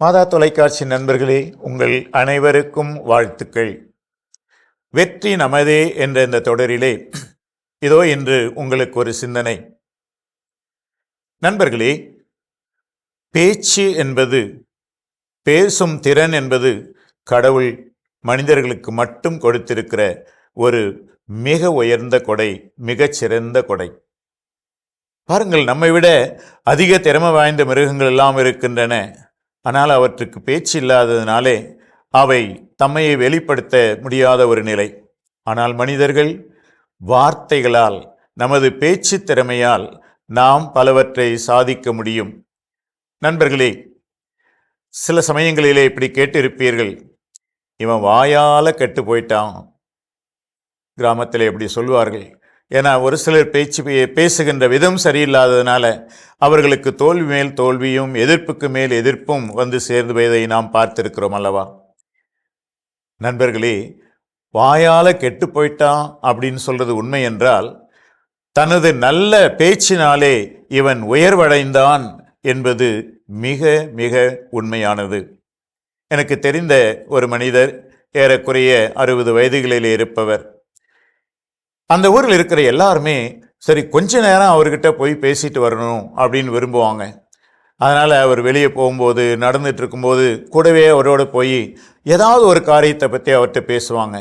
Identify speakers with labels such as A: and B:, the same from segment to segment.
A: மாதா தொலைக்காட்சி நண்பர்களே உங்கள் அனைவருக்கும் வாழ்த்துக்கள். வெற்றி நமதே என்ற இந்த தொடரிலே இதோ இன்று உங்களுக்கு ஒரு சிந்தனை. நண்பர்களே பேச்சு என்பது பேசும் திறன் என்பது கடவுள் மனிதர்களுக்கு மட்டும் கொடுத்திருக்கிற ஒரு மிக உயர்ந்த கொடை மிகச்சிறந்த கொடை. பாருங்கள் நம்மை விட அதிக திறமை வாய்ந்த மிருகங்கள் எல்லாம் இருக்கின்றன. ஆனால் அவற்றுக்கு பேச்சு இல்லாததினாலே அவை தம்மையை வெளிப்படுத்த முடியாத ஒரு நிலை. ஆனால் மனிதர்கள் வார்த்தைகளால் நமது பேச்சு திறமையால் நாம் பலவற்றை சாதிக்க முடியும். நண்பர்களே சில சமயங்களிலே இப்படி கேட்டிருப்பீர்கள். இவன் வாயால் கெட்டு போயிட்டான். கிராமத்தில் இப்படி சொல்வார்கள். ஏன்னா ஒரு சிலர் பேச்சு பே- பேசுகின்ற விதம் சரியில்லாததுனால அவர்களுக்கு தோல்வி மேல் தோல்வியும் எதிர்ப்புக்கு மேல் எதிர்ப்பும் வந்து சேர்ந்து போயதை நாம் பார்த்திருக்கிறோம் அல்லவா? நண்பர்களே வாயால் கெட்டு போயிட்டான் அப்படின்னு சொல்றது உண்மை என்றால் தனது நல்ல பேச்சினாலே இவன் உயர்வடைந்தான் என்பது மிக மிக உண்மையானது. எனக்கு தெரிந்த ஒரு மனிதர் ஏறக்குறைய அறுபது வயதுகளில் இருப்பவர். அந்த ஊரில் இருக்கிற எல்லாருமே சரி கொஞ்ச நேரம் அவர்கிட்ட போய் பேசிட்டு வரணும் அப்படின்னு விரும்புவாங்க. அதனால் அவர் வெளியே போகும்போது நடந்துட்டு இருக்கும்போது கூடவே அவரோட போய் ஏதாவது ஒரு காரியத்தை பற்றி அவர்கிட்ட பேசுவாங்க.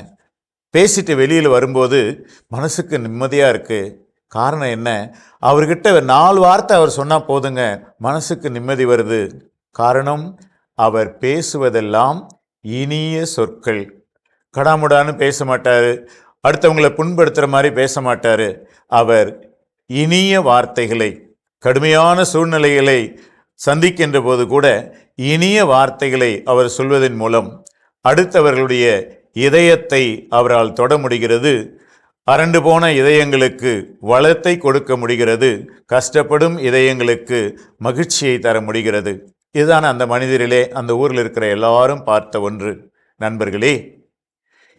A: பேசிட்டு வெளியில் வரும்போது மனசுக்கு நிம்மதியாக இருக்குது காரணம் என்ன? அவர்கிட்ட நாலு வார்த்தை அவர் சொன்னால் போதுங்க. மனசுக்கு நிம்மதி வருது. காரணம் அவர் பேசுவதெல்லாம் இனிய சொற்கள். கடாமுடான்னு பேச மாட்டார். அடுத்தவங்களை புண்படுத்துகிற மாதிரி பேச மாட்டார். அவர் இனிய வார்த்தைகளை கடுமையான சூழ்நிலைகளை சந்திக்கின்ற போது கூட இனிய வார்த்தைகளை அவர் சொல்வதன் மூலம் அடுத்தவர்களுடைய இதயத்தை அவரால் தொட முடிகிறது. அரண்டு போன இதயங்களுக்கு வளத்தை கொடுக்க முடிகிறது. கஷ்டப்படும் இதயங்களுக்கு மகிழ்ச்சியை தர முடிகிறது. இதுதான் அந்த மனிதரிலே அந்த ஊரில் இருக்கிற எல்லாரும் பார்த்த ஒன்று. நண்பர்களே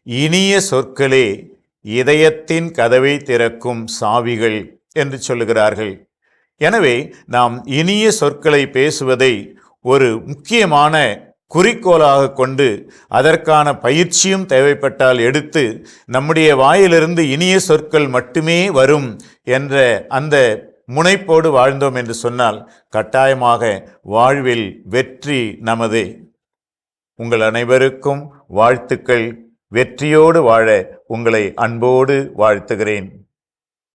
A: இனிய சொற்களே இதயத்தின் கதவை திறக்கும் சாவிகள் என்று சொல்லுகிறார்கள். எனவே நாம் இனிய சொற்களை பேசுவதை ஒரு முக்கியமான குறிக்கோளாக கொண்டு அதற்கான பயிற்சியும் தேவைப்பட்டால் எடுத்து நம்முடைய வாயிலிருந்து இனிய சொற்கள் மட்டுமே வரும் என்ற அந்த முனைப்போடு வாழ்ந்தோம் என்று சொன்னால் கட்டாயமாக வாழ்வில் வெற்றி நமதே. உங்கள் அனைவருக்கும் வாழ்த்துக்கள். வெற்றியோடு வாழ உங்களை அன்போடு வாழ்த்துகிறேன்.